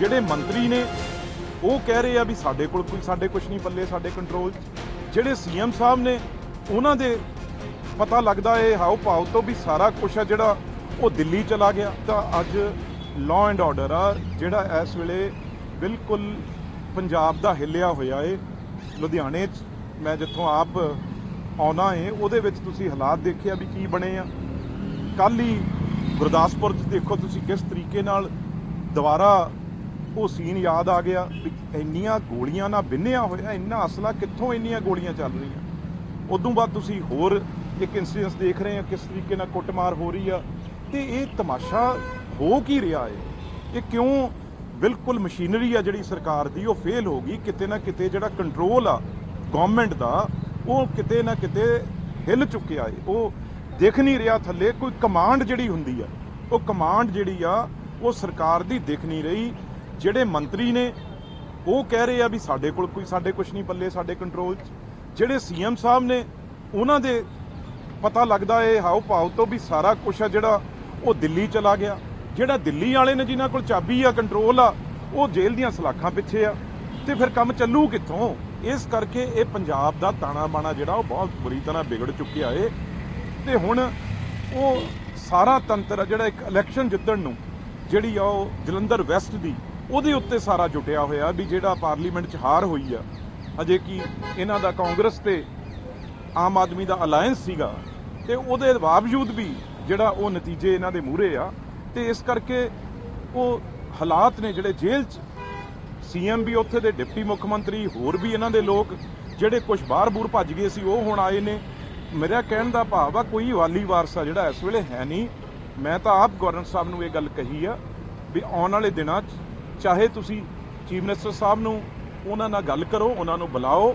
ਜਿਹੜੇ ਮੰਤਰੀ ਨੇ, ਉਹ ਕਹਿ ਰਹੇ ਆ ਵੀ ਸਾਡੇ ਕੋਲ ਕੋਈ, ਸਾਡੇ ਕੁਝ ਨਹੀਂ ਪੱਲੇ, ਸਾਡੇ ਕੰਟਰੋਲ 'ਚ। ਜਿਹੜੇ ਸੀਐਮ ਸਾਹਿਬ ਨੇ, ਉਹਨਾਂ ਦੇ ਪਤਾ ਲੱਗਦਾ ਇਹ ਹਾਉ ਭਾਉ ਤੋਂ ਵੀ ਸਾਰਾ ਕੁਝ ਆ ਜਿਹੜਾ ਉਹ ਦਿੱਲੀ ਚਲਾ ਗਿਆ। ਤਾਂ ਅੱਜ ਲਾਅ ਐਂਡ ਆਰਡਰ ਆ, ਜਿਹੜਾ ਇਸ ਵੇਲੇ ਬਿਲਕੁਲ ਪੰਜਾਬ ਦਾ ਹਿੱਲਿਆ ਹੋਇਆ ਏ। ਲੁਧਿਆਣੇ 'ਚ ਮੈਂ ਜਿੱਥੋਂ ਆਪ ਆਉਣਾ ਏ, ਉਹਦੇ ਵਿੱਚ ਤੁਸੀਂ ਹਾਲਾਤ ਦੇਖਿਆ ਵੀ ਕੀ ਬਣੇ ਆ। ਕੱਲ ਹੀ ਗੁਰਦਾਸਪੁਰ 'ਚ ਦੇਖੋ ਤੁਸੀਂ ਕਿਸ ਤਰੀਕੇ ਨਾਲ ਦੁਬਾਰਾ ਉਹ ਸੀਨ ਯਾਦ ਆ ਗਿਆ ਵੀ ਇੰਨੀਆਂ ਗੋਲੀਆਂ ਨਾਲ ਬਿੰਨਿਆ ਹੋਇਆ, ਇੰਨਾ ਅਸਲਾ ਕਿੱਥੋਂ ਇੰਨੀਆਂ ਗੋਲੀਆਂ ਚੱਲ ਰਹੀਆਂ? ਉਦੋਂ ਬਾਅਦ ਤੁਸੀਂ ਹੋਰ ਇੱਕ ਇਨਸੀਡੈਂਸ ਦੇਖ ਰਹੇ ਹੋ, ਕਿਸ ਤਰੀਕੇ ਨਾਲ ਕੁੱਟਮਾਰ ਹੋ ਰਹੀ ਆ। ਤੇ ਇਹ ਤਮਾਸ਼ਾ ਹੋ ਕੀ ਰਿਹਾ ਹੈ ਇਹ ਕਿਉਂ ਬਿਲਕੁਲ ਮਸ਼ੀਨਰੀ ਆ ਜਿਹੜੀ ਸਰਕਾਰ ਦੀ, ਉਹ ਫੇਲ ਹੋ ਗਈ। ਕਿਤੇ ਨਾ ਕਿਤੇ ਜਿਹੜਾ ਕੰਟਰੋਲ ਆ ਗਵਰਨਮੈਂਟ ਦਾ, ਉਹ ਕਿਤੇ ਨਾ ਕਿਤੇ ਹਿੱਲ ਚੁੱਕਿਆ ਏ। ਉਹ ਦਿਖ ਨਹੀਂ ਰਿਹਾ ਥੱਲੇ, ਕੋਈ ਕਮਾਂਡ ਜਿਹੜੀ ਹੁੰਦੀ ਆ, ਉਹ ਕਮਾਂਡ ਜਿਹੜੀ ਆ, ਉਹ ਸਰਕਾਰ ਦੀ ਦਿਖ ਨਹੀਂ ਰਹੀ। ਜਿਹੜੇ ਮੰਤਰੀ ਨੇ, ਉਹ ਕਹਿ ਰਹੇ ਆ ਵੀ ਸਾਡੇ ਕੋਲ ਕੋਈ, ਸਾਡੇ ਕੁਝ ਨਹੀਂ ਪੱਲੇ, ਸਾਡੇ ਕੰਟਰੋਲ 'ਚ। ਜਿਹੜੇ ਸੀਐਮ ਸਾਹਿਬ ਨੇ, ਉਹਨਾਂ ਦੇ ਪਤਾ ਲੱਗਦਾ ਇਹ ਹਾਉ ਭਾਉ ਤੋਂ ਵੀ ਸਾਰਾ ਕੁਝ ਆ ਜਿਹੜਾ ਉਹ ਦਿੱਲੀ ਚਲਾ ਗਿਆ। ਜਿਹੜਾ ਦਿੱਲੀ ਵਾਲੇ ਨੇ, ਜਿਨ੍ਹਾਂ ਕੋਲ ਚਾਬੀ ਆ ਕੰਟਰੋਲ ਆ, ਉਹ ਜੇਲ੍ਹ ਦੀਆਂ ਸਲਾਖਾਂ ਪਿੱਛੇ ਆ। ਤੇ ਫਿਰ ਕੰਮ ਚੱਲੂ ਕਿੱਥੋਂ? ਇਸ ਕਰਕੇ ਇਹ ਪੰਜਾਬ ਦਾ ਤਾਣਾ ਬਾਣਾ ਜਿਹੜਾ, ਉਹ ਬਹੁਤ ਬੁਰੀ ਤਰ੍ਹਾਂ ਵਿਗੜ ਚੁੱਕਿਆ ਏ। ਤੇ ਹੁਣ ਉਹ ਸਾਰਾ ਤੰਤਰ ਆ ਜਿਹੜਾ ਇੱਕ ਇਲੈਕਸ਼ਨ ਜਿੱਤਣ ਨੂੰ, ਜਿਹੜੀ ਆ ਉਹ ਜਲੰਧਰ ਵੈਸਟ ਦੀ ਉਹਦੇ ਉੱਤੇ ਸਾਰਾ ਜੁਟਿਆ ਹੋਇਆ ਵੀ ਜਿਹੜਾ ਪਾਰਲੀਮੈਂਟ 'ਚ ਹਾਰ ਹੋਈ ਆ, ਅਜੇ ਕਿ ਇਹਨਾਂ ਦਾ ਕਾਂਗਰਸ ਤੇ ਆਮ ਆਦਮੀ ਦਾ ਅਲਾਈਅੰਸ ਸੀਗਾ ਤੇ ਉਹਦੇ ਬਾਵਜੂਦ ਵੀ ਜਿਹੜਾ ਉਹ ਨਤੀਜੇ ਇਹਨਾਂ ਦੇ ਮੂਹਰੇ ਆ ਤੇ ਇਸ ਕਰਕੇ ਉਹ ਹਾਲਾਤ ਨੇ ਜਿਹੜੇ ਜੇਲ੍ਹ 'ਚ, ਸੀਐਮ ਵੀ ਉੱਥੇ ਦੇ ਡਿਪਟੀ ਮੁੱਖ ਮੰਤਰੀ, ਹੋਰ ਵੀ ਇਹਨਾਂ ਦੇ ਲੋਕ ਜਿਹੜੇ ਕੁਝ ਬਾਹਰ-ਬੂਰ ਭੱਜ ਗਏ ਸੀ, ਉਹ ਹੁਣ ਆਏ ਨੇ। ਮੇਰਾ ਕਹਿਣ ਦਾ ਭਾਵ ਆ, ਕੋਈ ਵਾਲੀ ਵਾਰਸਾ ਜਿਹੜਾ ਇਸ ਵੇਲੇ ਹੈ ਨਹੀਂ। ਮੈਂ ਤਾਂ ਆਪ ਗਵਰਨਰ ਸਾਹਿਬ ਨੂੰ ਇਹ ਗੱਲ ਕਹੀ ਆ ਵੀ ਆਉਣ ਵਾਲੇ ਦਿਨਾਂ 'ਚ ਚਾਹੇ ਤੁਸੀਂ ਚੀਫ ਮਿਨਿਸਟਰ ਸਾਹਿਬ ਨੂੰ ਉਹਨਾਂ ਨਾਲ ਗੱਲ ਕਰੋ, ਉਹਨਾਂ ਨੂੰ ਬੁਲਾਓ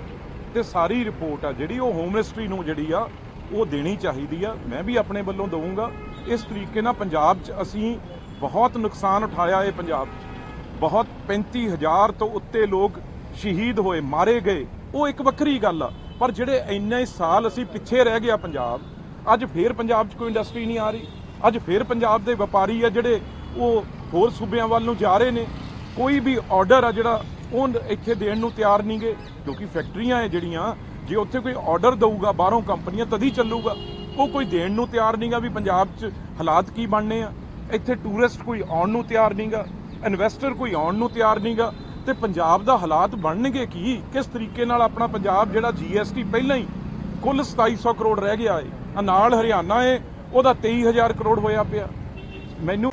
ਤੇ ਸਾਰੀ ਰਿਪੋਰਟ ਆ ਜਿਹੜੀ ਉਹ ਹੋਮ ਮਿਨਿਸਟਰੀ ਨੂੰ ਜਿਹੜੀ ਆ ਉਹ ਦੇਣੀ ਚਾਹੀਦੀ ਆ। ਮੈਂ ਵੀ ਆਪਣੇ ਵੱਲੋਂ ਦਊਂਗਾ। ਇਸ ਤਰੀਕੇ ਨਾਲ ਪੰਜਾਬ 'ਚ ਅਸੀਂ ਬਹੁਤ ਨੁਕਸਾਨ ਉਠਾਇਆ ਇਹ ਪੰਜਾਬ 'ਚ। ਬਹੁਤ 35000 ਤੋਂ ਉੱਤੇ ਲੋਕ ਸ਼ਹੀਦ ਹੋਏ, ਮਾਰੇ ਗਏ। ਉਹ ਇੱਕ ਵੱਖਰੀ ਗੱਲ ਆ, ਪਰ ਜਿਹੜੇ ਇੰਨੇ ਸਾਲ ਅਸੀਂ ਪਿੱਛੇ ਰਹਿ ਗਿਆ ਪੰਜਾਬ, ਅੱਜ ਫੇਰ ਪੰਜਾਬ 'ਚ ਕੋਈ ਇੰਡਸਟਰੀ ਨਹੀਂ ਆ ਰਹੀ। ਅੱਜ ਫੇਰ ਪੰਜਾਬ ਦੇ ਵਪਾਰੀ ਆ ਜਿਹੜੇ ਉਹ ਹੋਰ ਸੂਬਿਆਂ ਵੱਲ ਨੂੰ ਜਾ ਰਹੇ ਨੇ। ਕੋਈ ਵੀ ਆਰਡਰ ਆ ਜਿਹੜਾ, ਉਹ ਇੱਥੇ ਦੇਣ ਨੂੰ ਤਿਆਰ ਨਹੀਂਗੇ, ਕਿਉਂਕਿ ਫੈਕਟਰੀਆਂ ਹੈ ਜਿਹੜੀਆਂ, ਜੇ ਉੱਥੇ ਕੋਈ ਆਰਡਰ ਦਊਗਾ, ਬਾਹਰੋਂ ਕੰਪਨੀਆਂ ਤਦ ਹੀ ਚੱਲੂਗਾ, ਉਹ ਕੋਈ ਦੇਣ ਨੂੰ ਤਿਆਰ ਨਹੀਂਗਾ ਵੀ ਪੰਜਾਬ 'ਚ ਹਾਲਾਤ ਕੀ ਬਣਨੇ ਆ। ਇੱਥੇ ਟੂਰਿਸਟ ਕੋਈ ਆਉਣ ਨੂੰ ਤਿਆਰ ਨਹੀਂਗਾ ਇਨਵੈਸਟਰ ਕੋਈ ਆਉਣ ਨੂੰ ਤਿਆਰ ਨਹੀਂਗਾ, ਤੇ ਪੰਜਾਬ ਦਾ ਹਾਲਾਤ ਬਣਨਗੇ ਕੀ? ਕਿਸ ਤਰੀਕੇ ਨਾਲ ਆਪਣਾ ਪੰਜਾਬ ਜਿਹੜਾ ਜੀਐਸਟੀ ਪਹਿਲਾਂ ਹੀ ਕੁੱਲ 2700 ਕਰੋੜ ਰਹਿ ਗਿਆ ਏ ਆ ਨਾਲ ਹਰਿਆਣਾ ਏ, ਉਹਦਾ 23000 ਕਰੋੜ ਹੋਇਆ ਪਿਆ। ਮੈਨੂੰ